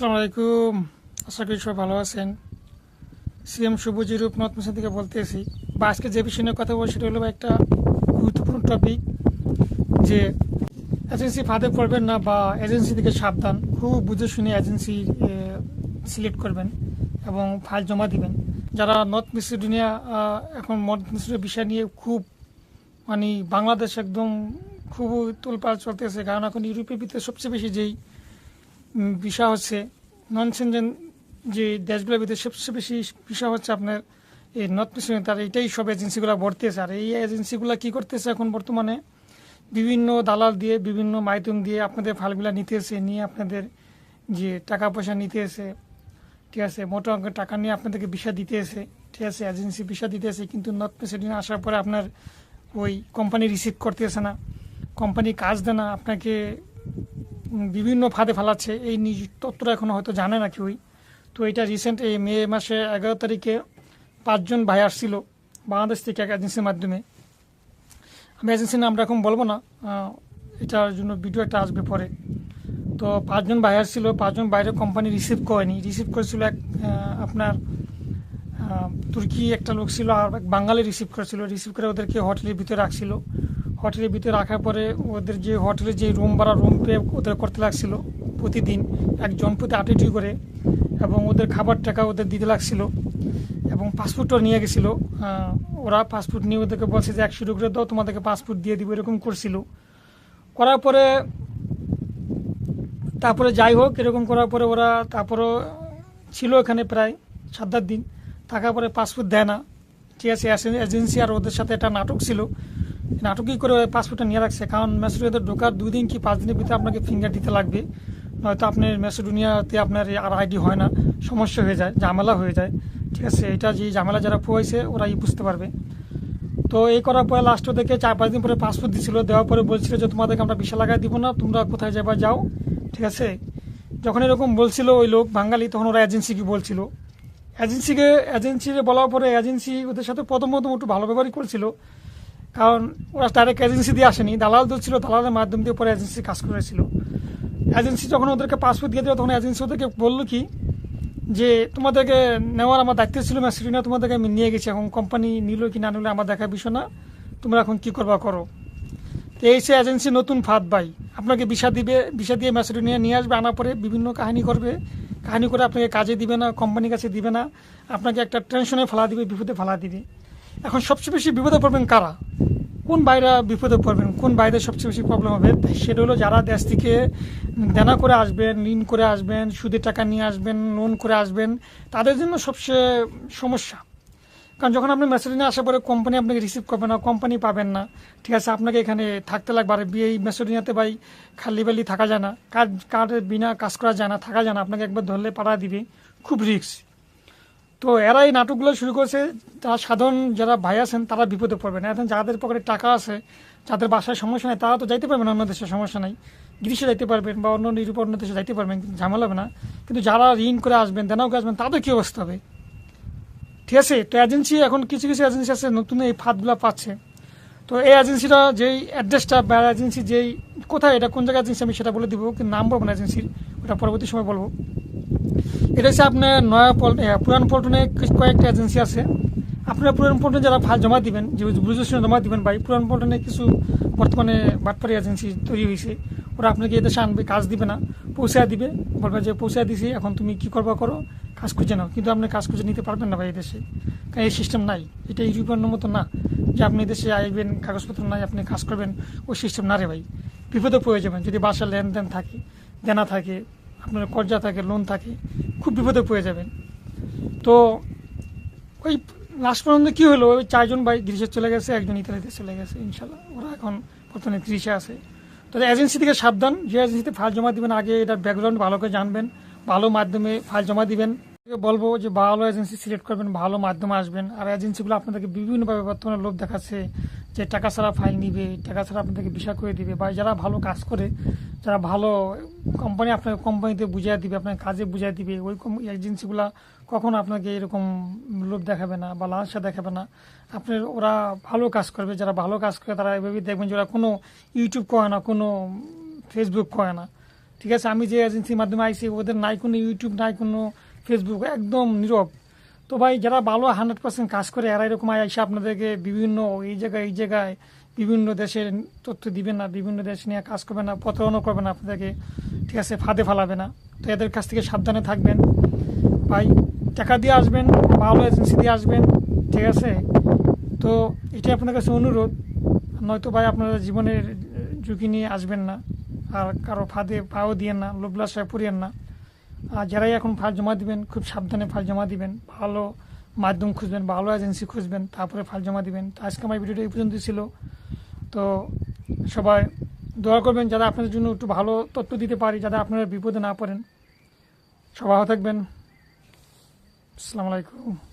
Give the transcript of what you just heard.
আসসালামু আলাইকুম। আশা করি সবাই ভালো আছেন। সিএম সবুজি রূপ নর্থ মিশন থেকে বলতেছি বা আজকে যে বিষয় নিয়ে কথা বলছি সেটা হলো একটা গুরুত্বপূর্ণ টপিক যে এজেন্সি ফাঁদে পড়বেন না বা এজেন্সি থেকে সাবধান। খুব বুঝে শুনে এজেন্সি সিলেক্ট করবেন এবং ফাইল জমা দিবেন। যারা নর্থ মেসিডোনিয়া এখন নর্থ মেসিডোনিয়া বিষয় নিয়ে খুব মানে বাংলাদেশ একদম খুব তোলপাড় চলতেছে। কারণ এখন ইউরোপের ভিতরে সবচেয়ে বেশি যেই বিষয় হচ্ছে নন সেনজেন যে দেশগুলোর ভিতরে সবচেয়ে বেশি বিষয় হচ্ছে আপনার এই নর্থ মিশনে তার এটাই সব এজেন্সিগুলো ভরতেছে। আর এই এজেন্সিগুলো কি করতেছে এখন বর্তমানে? বিভিন্ন দালাল দিয়ে, বিভিন্ন মাধ্যম দিয়ে আপনাদের ফাইলগুলো নিতেছে, নিয়ে আপনাদের যে টাকা পয়সা নিতে এসে ঠিক আছে, মোটা অঙ্কের টাকা নিয়ে আপনাদেরকে দিতে এসে ঠিক আছে এজেন্সি দিতে এসে কিন্তু নর্থ প্রেসিডেন্ট আসার পরে আপনার ওই কোম্পানি রিসিভ করতেছে না কোম্পানি কাজ দেয় না, আপনাকে বিভিন্ন ফাঁদে ফেলাচ্ছে। এই নিজ তথ্যটা এখনও হয়তো জানে না কেউই। তো এটা রিসেন্ট এই মে মাসে এগারো তারিখে পাঁচজন ভাই আসছিল বাংলাদেশ থেকে এক এজেন্সির মাধ্যমে। আমি এজেন্সির নামটা এখন বলব না এটার জন্য ভিডিও একটা আসবে পরে। তো পাঁচজন ভাই আসছিল, পাঁচজন বাইরে কোম্পানি রিসিভ করেনি। রিসিভ করেছিল এক আপনার তুর্কি একটা লোক ছিল আর বাঙালি রিসিভ করেছিল। রিসিভ করে ওদেরকে হোটেলের ভিতরে রাখছিল। হোটেলের ভিতরে রাখার পরে ওদের যে হোটেলে যে রুম ভাড়া রুম পে ওদের করতে লাগছিল প্রতিদিন। একজন প্রতি আটেটি করে এবং ওদের খাবার টাকা ওদের দিতে লাগছিল এবং পাসপোর্টও নিয়ে গেছিল। ওরা পাসপোর্ট নিয়ে ওদেরকে বলছে যে, একশো করে দাও, তোমাদেরকে পাসপোর্ট দিয়ে দিব, এরকম করছিল। করার পরে, তারপরে যাই হোক, এরকম করার পরে ওরা তারপরও ছিল এখানে প্রায় সাত দিন। থাকার পরে পাসপোর্ট দেয় না। ঠিক আছে এজেন্সি আর ওদের সাথে একটা নাটক ছিল। নাটকই করে পাসপোর্টটা নিয়ে রাখছে। কারণ মেসিডোনিয়াতে ঢোকার দুই দিন কি পাঁচ দিনের ভিতরে আপনাকে ফিঙ্গার দিতে লাগবে। নয়তো আপনার মেসিডোনিয়াতে আপনার আর আইডি হয় না। সমস্যা হয়ে যায়, ঝামেলা হয়ে যায়। ঠিক আছে, এটা যে ঝামেলা যারা পোয়াইছে, ওরাই বুঝতে পারবে। তো এই করার পরে লাস্ট থেকে চার পাঁচ দিন পরে পাসপোর্ট দিছিল। দেওয়ার পরে বলছিল যে, তোমাদেরকে আমরা বিশা লাগাই দিব না, তোমরা কোথায় যাবা যাও। ঠিক আছে? যখন এরকম বলছিল ওই লোক বাঙালি, তখন ওরা এজেন্সিকে বলছিল। এজেন্সিকে এজেন্সিকে বলার পরে এজেন্সি ওদের সাথে প্রথম প্রথম একটু ভালো ব্যবহারই করছিল। কারণ ওরা ডাইরেক্ট এজেন্সি দিয়ে আসেনি। দালাল ছিল, দালালের মাধ্যম দিয়ে পরে এজেন্সি কাজ করেছিল। এজেন্সি যখন ওদেরকে পাসপোর্ট দিয়ে দেবে তখন এজেন্সি ওদেরকে বলল কি, যে তোমাদেরকে নেওয়ার আমার দায়িত্ব ছিল ম্যাসিডোনিয়া তোমাদেরকে আমি নিয়ে গেছি। এখন কোম্পানি নিল কি না নিল, আমার দেখার বিষয় না। তোমরা এখন কি করবা করো। তো এই সে এজেন্সি নতুন ফাঁদ ভাই আপনাকে বিষা দিবে বিষা দিয়ে ম্যাসিডোনিয়া নিয়ে নিয়ে আসবে, আনার পরে বিভিন্ন কাহিনী করবে। কাহিনী করে আপনাকে কাজে দিবে না কোম্পানির কাছে দিবে না। আপনাকে একটা টেনশনে ফেলা দিবে, বিপদে ফেলা দিবে। এখন সবচেয়ে বেশি বিপদে পড়বেন কারা? কোন বাইরা বিপদে পড়বেন? কোন বাইরে সবচেয়ে বেশি প্রবলেম হবে? সেটা হলো যারা দেশ থেকে দেনা করে আসবেন, ঋণ করে আসবেন, সুদের টাকা নিয়ে আসবেন লোন করে আসবেন, তাদের জন্য সবচেয়ে সমস্যা। কারণ যখন আপনি মেসেডিনে আসার পরে কোম্পানি আপনাকে রিসিভ করবে না কোম্পানি পাবেন না। ঠিক আছে, আপনাকে এখানে থাকতে লাগবে। আর এই মেসেডিনাতে ভাই খালি বালি থাকা যায় না। কাজ কার বিনা কাজ করা যায় না, থাকা যায় না। আপনাকে একবার ধরলে পাড়া দিবে। খুব রিস্ক তো এরা এই নাটকগুলো শুরু করেছে। তারা সাধারণ যারা ভাই আছেন, তারা বিপদে পড়বে না এখন যাদের পকেটে টাকা আছে, যাদের বাসায় সমস্যা নেই, তারা তো যাইতে পারবেন, অন্য দেশে সমস্যা নাই। গ্রীষ্মে যাইতে পারবেন বা অন্য নিরূপ অন্য দেশে যাইতে পারবেন ঝামেলা হবে না। কিন্তু যারা ঋণ করে আসবেন, দেনাও করে আসবেন, তাদের কী অবস্থা হবে? ঠিক আছে, তো এজেন্সি এখন কিছু কিছু এজেন্সি আছে, নতুন এই ফাঁদগুলো পাচ্ছে। তো এই এজেন্সিটা যেই অ্যাড্রেসটা বা এজেন্সি যেই কোথায়, এটা কোন জায়গায় এজেন্সি আমি সেটা বলে দিব, কিন্তু নাম বলব না এজেন্সির ওটা পরবর্তী সময় বলব। এটা হচ্ছে আপনার নয়া পল পুরান পল্টনে কয়েকটা এজেন্সি আছে। আপনারা পুরান পল্টনে যারা ফাইল জমা দিবেন, যে বুঝেছেন জমা দিবেন ভাই, পুরান পল্টনে কিছু বর্তমানে বাটপাড়ি এজেন্সি তৈরি হয়েছে। ওরা আপনাকে এদেশে আনবে, কাজ দিবে না, পৌঁছায় দিবে। বলবে যে পৌঁছায় দিছি, এখন তুমি কি করবা করো, কাজ খুঁজে নাও। কিন্তু আপনি কাজ খুঁজে নিতে পারবেন না ভাই এদেশে। কারণ এই সিস্টেম নাই। এটা ইউরোপিয়ান মতো না। যে আপনি দেশে আইবেন, কাগজপত্র নাই, আপনি কাজ করবেন, ওই সিস্টেম না রে ভাই। বিপদে পড়ে যাবেন। যদি বাসার লেনদেন থাকে, দেনা থাকে, আপনার কর্জা থাকে লোন থাকে খুব বিপদে পড়ে যাবেন। তো ওই লাস্ট পর্যন্ত কী হলো? ওই চারজন ভাই গ্রিসে চলে গেছে, একজন ইতালিতে চলে গেছে ইনশাল্লাহ ওরা এখন বর্তমানে গ্রিসে আছে। তো এজেন্সি থেকে সাবধান, যে এজেন্সিতে ফাইল জমা দিবেন আগে এটার ব্যাকগ্রাউন্ড ভালো করে জানবেন, ভালো মাধ্যমে ফাইল জমা দিবেন। বলব যে ভালো এজেন্সি সিলেক্ট করবেন, ভালো মাধ্যমে আসবেন। আর এজেন্সিগুলো আপনাদেরকে বিভিন্নভাবে বর্তমানে লোভ দেখাচ্ছে। যে টাকা ছাড়া ফাইল নিবে, টাকা ছাড়া আপনাদেরকে বিষয় করে দিবে, বা যারা ভালো কাজ করে, যারা ভালো কোম্পানি আপনাকে কোম্পানিতে বুঝিয়ে দিবে, আপনাকে কাজে বুঝিয়ে দিবে ওই এজেন্সিগুলো কখনো আপনাকে এরকম লোভ দেখাবে না বা লালসা দেখাবে না। আপনার ওরা ভালো কাজ করবে, যারা ভালো কাজ করে তারা এভাবেই দেখবেন যে ওরা কোনো ইউটিউব করে না, কোনো ফেসবুক করে না। ঠিক আছে? আমি যে এজেন্সির মাধ্যমে আইসি ওদের নাই কোনো ইউটিউব নাই কোনো ফেসবুক একদম নীরব। তো ভাই, যারা ভালো হান্ড্রেড পার্সেন্ট কাজ করে, এরা এরকম এসে আপনাদেরকে বিভিন্ন এই জায়গায় এই জায়গায় বিভিন্ন দেশের তথ্য দিবেন না, বিভিন্ন দেশ নিয়ে কাজ করবে না, প্রতারণা করবে না আপনাদেরকে, ঠিক আছে, ফাঁদে ফালাবে না। তো এদের কাছ থেকে সাবধানে থাকবেন। ভাই, টাকা দিয়ে আসবেন, ভালো এজেন্সি দিয়ে আসবেন, ঠিক আছে? তো এটাই আপনার কাছে অনুরোধ। নয়তো ভাই, আপনারা জীবনের ঝুঁকি নিয়ে আসবেন না, আর কারও ফাঁদে পাও দিয়েন না লোভলাসায় পড়িয়েন না। আর যারাই এখন ফাইল জমা দিবেন, খুব সাবধানে ফাইল জমা দিবেন। ভালো মাধ্যম খুঁজবেন, ভালো এজেন্সি খুঁজবেন, তারপরে ফাইল জমা দিবেন। তো আজকে আমার ভিডিওটা এই পর্যন্ত ছিল। তো সবাই দোয়া করবেন যারা আপনাদের জন্য একটু ভালো তথ্য দিতে পারি যাতে আপনারা বিপদে না পড়েন। সবাই থাকবেন। আসসালামু আলাইকুম।